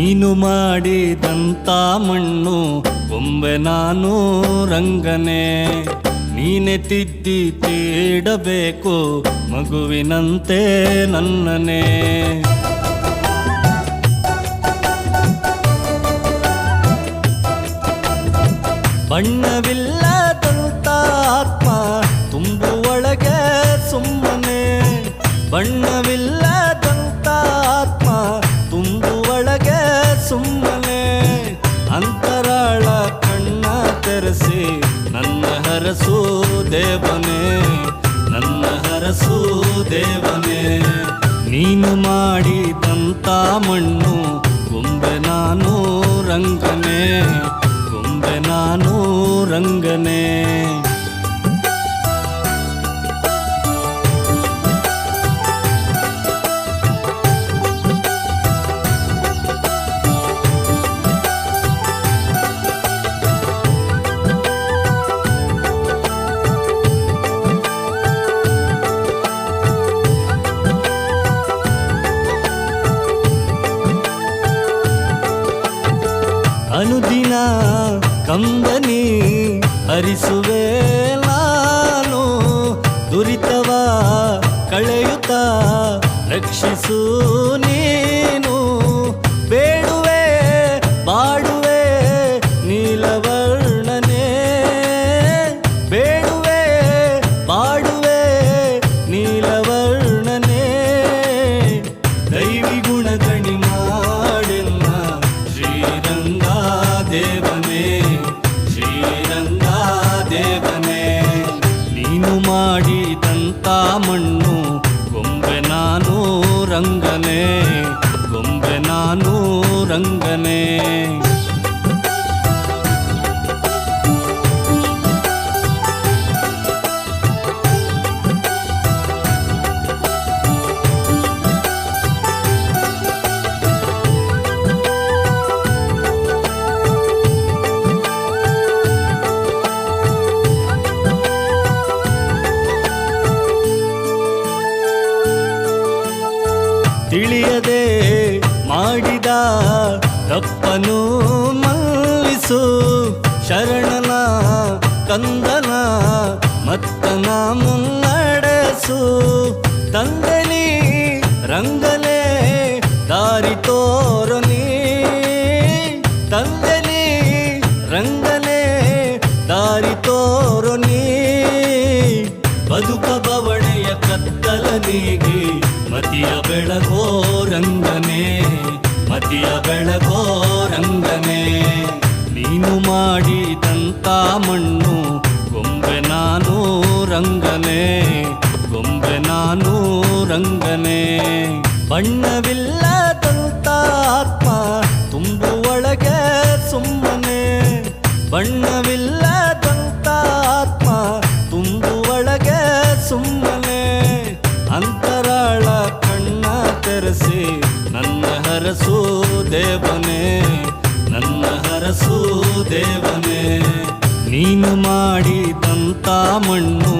ನೀನು ಮಾಡಿದಂತ ಮಣ್ಣು, ಗೊಂಬೆ ನಾನು ರಂಗನೆ. ನೀನೆ ತಿದ್ದಿ ತೇಡಬೇಕು, ಮಗುವಿನಂತೆ ನನ್ನನೆ. ಬಣ್ಣವಿಲ್ಲದಂತ ಆತ್ಮ ತುಂಬುವೊಳಗೆ ಸುಮ್ಮನೆ. ಬಣ್ಣವಿಲ್ಲದಂತ ಸುಮ್ಮನೆ ಅಂತರಾಳ ಕಣ್ಣ ತೆರೆಸಿ, ನನ್ನ ಹರಸು ದೇವನೇ, ನನ್ನ ಹರಸು ದೇವನೇ. ನೀನು ಮಾಡಿದಂತ ಮಣ್ಣು, ಗೊಂಬೆ ನಾನು ರಂಗನೇ, ಗೊಂಬೆ ನಾನು ರಂಗನೆ. ಅನುದಿನ ಕಂಬನಿ ಹರಿಸುವೆ ನಾನು ದುರಿತವ ಕಳೆಯುತ್ತ ರಕ್ಷಿಸು ದೇವನೇ ಶ್ರೀರಂಗ ದೇವನೇ ನೀನು ಮಾಡಿದಂತ ಮಣ್ಣು ಗೊಂಬೆ ನಾನು ರಂಗನೇ ಗೊಂಬೆ ನಾನು ರಂಗನೆ. ತಿಳಿಯದೆ ಮಾಡಿದ ತಪ್ಪನು ಮಲ್ಲಿಸು ಶರಣನ ಕಂದನ ಮತ್ತನ ಮುನ್ನಡೆಸು ತಂದನಿ ರಂಗನೆ ದಾರಿ ತೋರನಿ ತಂದನಿ ರಂಗನೆ ದಾರಿ ತೋರನಿ ಬದುಕ ಬವಣೆಯ ಕತ್ತಲ ನೀಗಿ ಮತಿಯ ಬೆಳಗೋ ರಂಗನೆ ಮತಿಯ ಬೆಳಗೋ ರಂಗನೆ ನೀನು ಮಾಡಿದಂತ ಮಣ್ಣು ಗೊಂಬೆ ನಾನು ರಂಗನೆ ಗೊಂಬೆ ನಾನು ರಂಗನೆ ಬಣ್ಣವಿಲ್ಲದಂತ ಆತ್ಮ ತುಂಬುವೊಳಗೆ ಸುಮ್ಮನೆ. ಬಣ್ಣವಿಲ್ಲದಂತ ಆತ್ಮ ತುಂಬುವೊಳಗೆ ಸುಮ್ಮನೆ. ನನ್ನ ಹರಸು ದೇವನೇ ನೀನು ಮಾಡಿದಂತ ಮಣ್ಣು